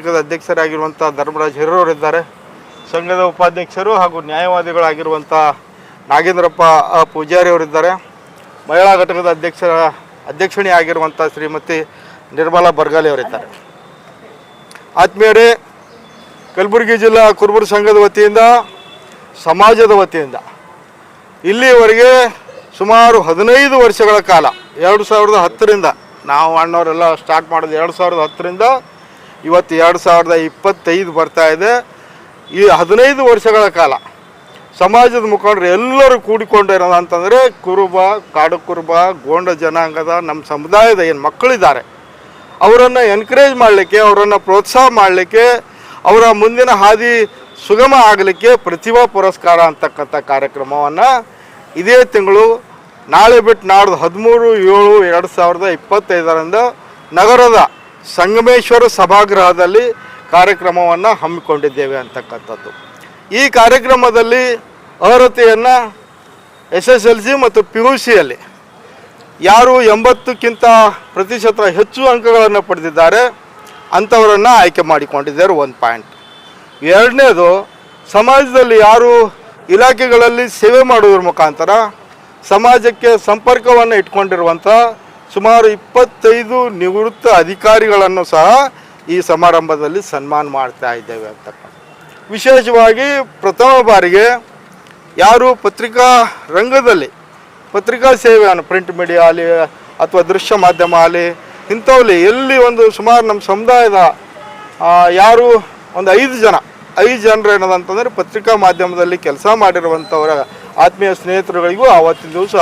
ಘಟಕದ ಅಧ್ಯಕ್ಷರಾಗಿರುವಂಥ ಧರ್ಮರಾಜ್ ಇದ್ದಾರೆ. ಸಂಘದ ಉಪಾಧ್ಯಕ್ಷರು ಹಾಗೂ ನ್ಯಾಯವಾದಿಗಳಾಗಿರುವಂಥ ನಾಗೇಂದ್ರಪ್ಪ ಪೂಜಾರಿಯವರಿದ್ದಾರೆ ಮಹಿಳಾ ಘಟಕದ ಅಧ್ಯಕ್ಷರ, ಅಧ್ಯಕ್ಷಣಿ ಆಗಿರುವಂಥ ಶ್ರೀಮತಿ ನಿರ್ಮಲಾ ಬರ್ಗಾಲಿ ಅವರಿದ್ದಾರೆ ಆತ್ಮೀಯರೇ ಕಲಬುರಗಿ ಜಿಲ್ಲಾ ಕುರುಬರ ಸಂಘದ ವತಿಯಿಂದ, ಸಮಾಜದ ವತಿಯಿಂದ ಇಲ್ಲಿಯವರೆಗೆ ಸುಮಾರು ಹದಿನೈದು ವರ್ಷಗಳ ಕಾಲ, ಎರಡು ಸಾವಿರದ ಹತ್ತರಿಂದ, ನಾವು ಅಣ್ಣವರೆಲ್ಲ ಸ್ಟಾರ್ಟ್ ಮಾಡೋದು ಎರಡು ಸಾವಿರದ ಹತ್ತರಿಂದ ಇವತ್ತು ಎರಡು ಸಾವಿರದ ಇಪ್ಪತ್ತೈದು ಬರ್ತಾ ಇದೆ. ಈ ಹದಿನೈದು ವರ್ಷಗಳ ಕಾಲ ಸಮಾಜದ ಮುಖಂಡರು ಎಲ್ಲರೂ ಕೂಡಿಕೊಂಡಿರೋದು ಅಂತಂದರೆ ಕುರುಬ, ಕಾಡು ಕುರುಬ, ಗೋಂಡ ಜನಾಂಗದ ನಮ್ಮ ಸಮುದಾಯದ ಏನು ಮಕ್ಕಳಿದ್ದಾರೆ, ಅವರನ್ನು ಎನ್ಕರೇಜ್ ಮಾಡಲಿಕ್ಕೆ, ಅವರನ್ನು ಪ್ರೋತ್ಸಾಹ ಮಾಡಲಿಕ್ಕೆ, ಅವರ ಮುಂದಿನ ಹಾದಿ ಸುಗಮ ಆಗಲಿಕ್ಕೆ ಪ್ರತಿಭಾ ಪುರಸ್ಕಾರ ಅಂತಕ್ಕಂಥ ಕಾರ್ಯಕ್ರಮವನ್ನು ಇದೇ ತಿಂಗಳು ನಾಳೆ ಬಿಟ್ಟು ನಾಡ್ದು ಹದಿಮೂರು ಏಳು ಎರಡು ಸಾವಿರದ ಇಪ್ಪತ್ತೈದರಿಂದ ನಗರದ ಸಂಗಮೇಶ್ವರ ಸಭಾಗೃಹದಲ್ಲಿ ಕಾರ್ಯಕ್ರಮವನ್ನು ಹಮ್ಮಿಕೊಂಡಿದ್ದೇವೆ ಅಂತಕ್ಕಂಥದ್ದು. ಈ ಕಾರ್ಯಕ್ರಮದಲ್ಲಿ ಅರ್ಹತೆಯನ್ನು ಎಸ್ ಎಸ್ ಎಲ್ ಸಿ ಮತ್ತು ಪಿ ಯು ಸಿಯಲ್ಲಿ ಯಾರು ಎಂಬತ್ತಕ್ಕಿಂತ ಪ್ರತಿಶತ ಹೆಚ್ಚು ಅಂಕಗಳನ್ನು ಪಡೆದಿದ್ದಾರೆ ಅಂಥವರನ್ನು ಆಯ್ಕೆ ಮಾಡಿಕೊಂಡಿದ್ದಾರೆ ಒಂದು ಪಾಯಿಂಟ್ ಎರಡನೇದು, ಸಮಾಜದಲ್ಲಿ ಯಾರು ಇಲಾಖೆಗಳಲ್ಲಿ ಸೇವೆ ಮಾಡುವುದರ ಮುಖಾಂತರ ಸಮಾಜಕ್ಕೆ ಸಂಪರ್ಕವನ್ನು ಇಟ್ಕೊಂಡಿರುವಂಥ ಸುಮಾರು ಇಪ್ಪತ್ತೈದು ನಿವೃತ್ತ ಅಧಿಕಾರಿಗಳನ್ನು ಸಹ ಈ ಸಮಾರಂಭದಲ್ಲಿ ಸನ್ಮಾನ ಮಾಡ್ತಾ ಇದ್ದೇವೆ ಅಂತಕ್ಕಂಥ ವಿಶೇಷವಾಗಿ ಪ್ರಥಮ ಬಾರಿಗೆ ಯಾರು ಪತ್ರಿಕಾ ರಂಗದಲ್ಲಿ, ಪತ್ರಿಕಾ ಸೇವೆಯನ್ನು ಪ್ರಿಂಟ್ ಮೀಡಿಯಾ ಆಗಲಿ ಅಥವಾ ದೃಶ್ಯ ಮಾಧ್ಯಮ ಆಗಲಿ ಇಂಥವಲ್ಲಿ ಎಲ್ಲಿ ಒಂದು ಸುಮಾರು ನಮ್ಮ ಸಮುದಾಯದ ಯಾರು ಒಂದು ಐದು ಜನ, ಐದು ಜನರು ಏನದಂತಂದರೆ ಪತ್ರಿಕಾ ಮಾಧ್ಯಮದಲ್ಲಿ ಕೆಲಸ ಮಾಡಿರುವಂಥವರ ಆತ್ಮೀಯ ಸ್ನೇಹಿತರುಗಳಿಗೂ ಆವತ್ತಿನ ದಿವಸ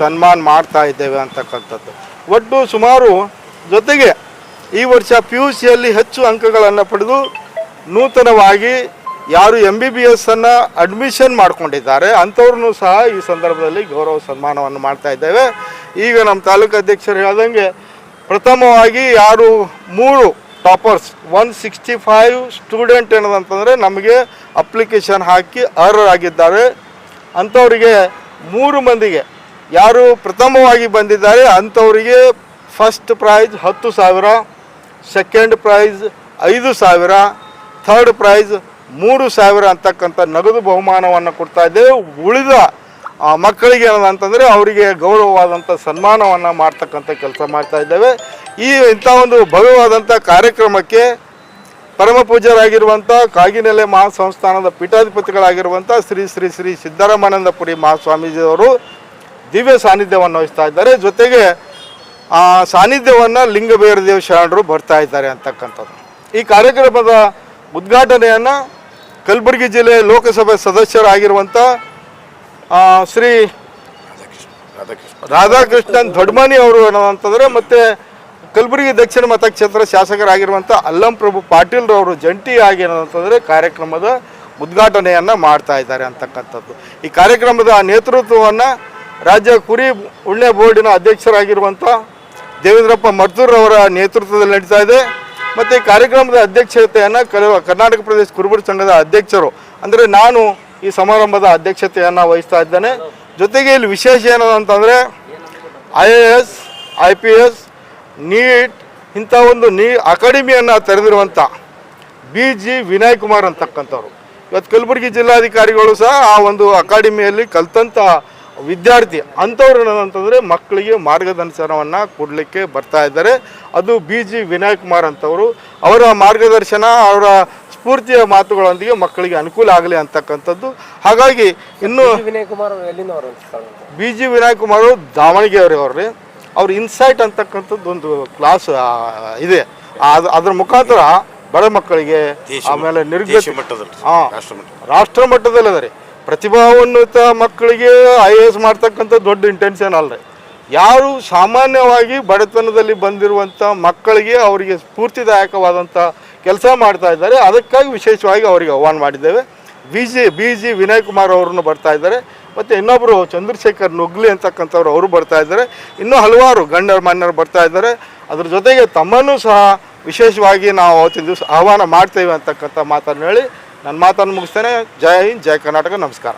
ಸನ್ಮಾನ ಮಾಡ್ತಾ ಇದ್ದೇವೆ ಅಂತಕ್ಕಂಥದ್ದು. ಒಟ್ಟು ಸುಮಾರು ಜೊತೆಗೆ ಈ ವರ್ಷ ಪಿ ಯು ಸಿಯಲ್ಲಿ ಹೆಚ್ಚು ಅಂಕಗಳನ್ನು ಪಡೆದು ನೂತನವಾಗಿ ಯಾರು ಎಂ ಬಿ ಬಿ ಎಸ್ಸನ್ನು ಅಡ್ಮಿಷನ್ ಮಾಡಿಕೊಂಡಿದ್ದಾರೆ, ಅಂಥವ್ರನ್ನೂ ಸಹ ಈ ಸಂದರ್ಭದಲ್ಲಿ ಗೌರವ ಸನ್ಮಾನವನ್ನು ಮಾಡ್ತಾ ಇದ್ದೇವೆ. ಈಗ ನಮ್ಮ ತಾಲೂಕು ಅಧ್ಯಕ್ಷರು ಹೇಳ್ದಂಗೆ ಪ್ರಥಮವಾಗಿ ಯಾರು ಮೂರು toppers, one sixty five student ಏನದಂತಂದರೆ ನಮಗೆ ಅಪ್ಲಿಕೇಶನ್ ಹಾಕಿ ಅರ್ಹರಾಗಿದ್ದಾರೆ. ಅಂಥವರಿಗೆ ಮೂರು ಮಂದಿಗೆ ಯಾರು ಪ್ರಥಮವಾಗಿ ಬಂದಿದ್ದಾರೆ ಅಂಥವರಿಗೆ ಫಸ್ಟ್ ಪ್ರೈಸ್ ಹತ್ತು ಸಾವಿರ ಸೆಕೆಂಡ್ ಪ್ರೈಸ್ ಐದು ಸಾವಿರ ಥರ್ಡ್ ಪ್ರೈಸ್ ಮೂರು ಸಾವಿರ ಅಂತಕ್ಕಂಥ ನಗದು ಬಹುಮಾನವನ್ನು ಕೊಡ್ತಾ ಇದ್ದೇವೆ. ಉಳಿದ ಮಕ್ಕಳಿಗೆ ಏನಂತಂದರೆ ಅವರಿಗೆ ಗೌರವವಾದಂಥ ಸನ್ಮಾನವನ್ನು ಮಾಡ್ತಕ್ಕಂಥ ಕೆಲಸ ಮಾಡ್ತಾ ಇದ್ದೇವೆ. ಈ ಇಂಥ ಒಂದು ಭವ್ಯವಾದಂಥ ಕಾರ್ಯಕ್ರಮಕ್ಕೆ ಪರಮ ಪೂಜ್ಯರಾಗಿರುವಂಥ ಕಾಗಿನೆಲೆ ಮಹಾಸಂಸ್ಥಾನದ ಪೀಠಾಧಿಪತಿಗಳಾಗಿರುವಂಥ ಶ್ರೀ ಶ್ರೀ ಶ್ರೀ ಸಿದ್ದರಾಮಾನಂದಪುರಿ ಮಹಾಸ್ವಾಮೀಜಿಯವರು ದಿವ್ಯ ಸಾನ್ನಿಧ್ಯವನ್ನು ವಹಿಸ್ತಾ ಇದ್ದಾರೆ. ಜೊತೆಗೆ ಆ ಸಾನ್ನಿಧ್ಯವನ್ನು ಲಿಂಗಬೇರದೇವ ಶರಣರು ಬರ್ತಾ ಇದ್ದಾರೆ ಅಂತಕ್ಕಂಥದ್ದು. ಈ ಕಾರ್ಯಕ್ರಮದ ಉದ್ಘಾಟನೆಯನ್ನು ಕಲಬುರಗಿ ಜಿಲ್ಲೆ ಲೋಕಸಭೆ ಸದಸ್ಯರಾಗಿರುವಂಥ ಶ್ರೀ ರಾಧಾಕೃಷ್ಣನ್ ದೊಡ್ಮನಿ ಅವರು ಏನಂತಂದರೆ ಮತ್ತು ಕಲಬುರಗಿ ದಕ್ಷಿಣ ಮತಕ್ಷೇತ್ರ ಶಾಸಕರಾಗಿರುವಂಥ ಅಲ್ಲಂ ಪ್ರಭು ಪಾಟೀಲ್ ರವರು ಜಂಟಿಯಾಗಿ ಏನಂತಂದರೆ ಕಾರ್ಯಕ್ರಮದ ಉದ್ಘಾಟನೆಯನ್ನು ಮಾಡ್ತಾ ಇದ್ದಾರೆ ಅಂತಕ್ಕಂಥದ್ದು. ಈ ಕಾರ್ಯಕ್ರಮದ ನೇತೃತ್ವವನ್ನು ರಾಜ್ಯ ಕುರಿ ಉಳ್ಳೆ ಬೋರ್ಡಿನ ಅಧ್ಯಕ್ಷರಾಗಿರುವಂಥ ದೇವೇಂದ್ರಪ್ಪ ಮರ್ತೂರ್ ಅವರ ನೇತೃತ್ವದಲ್ಲಿ ನಡೀತಾ ಇದೆ. ಮತ್ತು ಈ ಕಾರ್ಯಕ್ರಮದ ಅಧ್ಯಕ್ಷತೆಯನ್ನು ಕಲ, ಕರ್ನಾಟಕ ಪ್ರದೇಶ ಕುರುಬರ ಸಂಘದ ಅಧ್ಯಕ್ಷರು, ಅಂದರೆ ನಾನು ಈ ಸಮಾರಂಭದ ಅಧ್ಯಕ್ಷತೆಯನ್ನು ವಹಿಸ್ತಾ ಇದ್ದೇನೆ. ಜೊತೆಗೆ ಇಲ್ಲಿ ವಿಶೇಷ ಏನದ ಅಂತಂದರೆ I A S I P S NEET ಇಂಥ ಒಂದು ನೀ ಅಕಾಡೆಮಿಯನ್ನು ತೆರೆದಿರುವಂಥ ಬಿ ಜಿ ವಿನಯ್ ಕುಮಾರ್ ಅಂತಕ್ಕಂಥವ್ರು. ಇವತ್ತು ಕಲಬುರಗಿ ಜಿಲ್ಲಾಧಿಕಾರಿಗಳು ಸಹ ಆ ಒಂದು ಅಕಾಡೆಮಿಯಲ್ಲಿ ಕಲ್ತಂಥ ವಿದ್ಯಾರ್ಥಿ. ಅಂಥವ್ರು ಏನಂತಂದರೆ ಮಕ್ಕಳಿಗೆ ಮಾರ್ಗದರ್ಶನವನ್ನು ಕೊಡಲಿಕ್ಕೆ ಬರ್ತಾ ಇದ್ದಾರೆ. ಅದು ಬಿ ಜಿ ವಿನಯ್ ಕುಮಾರ್ ಅಂತವರು. ಅವರ ಮಾರ್ಗದರ್ಶನ ಅವರ ಸ್ಫೂರ್ತಿಯ ಮಾತುಗಳೊಂದಿಗೆ ಮಕ್ಕಳಿಗೆ ಅನುಕೂಲ ಆಗಲಿ ಅಂತಕ್ಕಂಥದ್ದು. ಹಾಗಾಗಿ ಇನ್ನು ವಿನಯ್ ಕುಮಾರ್? ಬಿ ಜಿ ವಿನಯ್ ಕುಮಾರ್ ಅವರು ದಾವಣಗೆರೆ ಅವ್ರಿ ಇನ್ಸೈಟ್ ಅಂತಕ್ಕಂಥದ್ದು ಒಂದು ಕ್ಲಾಸ್ ಇದೆ. ಅದು ಅದ್ರ ಮುಖಾಂತರ ಬಡ ಮಕ್ಕಳಿಗೆ ಆಮೇಲೆ ನಿರ್ಗತಿ ಹಾ ರಾಷ್ಟ್ರ ಮಟ್ಟದಲ್ಲಿ. ಅದ ರೀ. ಪ್ರತಿಭಾನ್ವಿತ ಮಕ್ಕಳಿಗೆ ಐ ಎ ಎಸ್ ಮಾಡ್ತಕ್ಕಂಥ ದೊಡ್ಡ ಇಂಟೆನ್ಷನ್ ಅಲ್ರಿ. ಯಾರು ಸಾಮಾನ್ಯವಾಗಿ ಬಡತನದಲ್ಲಿ ಬಂದಿರುವಂಥ ಮಕ್ಕಳಿಗೆ ಅವರಿಗೆ ಸ್ಫೂರ್ತಿದಾಯಕವಾದಂಥ ಕೆಲಸ ಮಾಡ್ತಾ ಇದ್ದಾರೆ. ಅದಕ್ಕಾಗಿ ವಿಶೇಷವಾಗಿ ಅವರಿಗೆ ಆಹ್ವಾನ ಮಾಡಿದ್ದೇವೆ. B G B G Vinay Kumar ಅವರನ್ನು ಬರ್ತಾ ಇದ್ದಾರೆ. ಮತ್ತು ಇನ್ನೊಬ್ಬರು ಚಂದ್ರಶೇಖರ್ ನುಗ್ಲಿ ಅಂತಕ್ಕಂಥವ್ರು ಅವರು ಬರ್ತಾ ಇದ್ದಾರೆ. ಇನ್ನೂ ಹಲವಾರು ಗಣ್ಯರು, ಮಾನ್ಯರು ಬರ್ತಾ ಇದ್ದಾರೆ. ಅದ್ರ ಜೊತೆಗೆ ತಮ್ಮನ್ನು ಸಹ ವಿಶೇಷವಾಗಿ ನಾವು ಅವತ್ತಿನ ದಿವಸ ಆಹ್ವಾನ ಮಾಡ್ತೇವೆ ಅಂತಕ್ಕಂಥ ಮಾತನ್ನು ಹೇಳಿ ನನ್ನ ಮಾತನ್ನು ಮುಗಿಸ್ತೇನೆ. ಜೈ ಹಿಂದ್, ಜೈ ಕರ್ನಾಟಕ, ನಮಸ್ಕಾರ.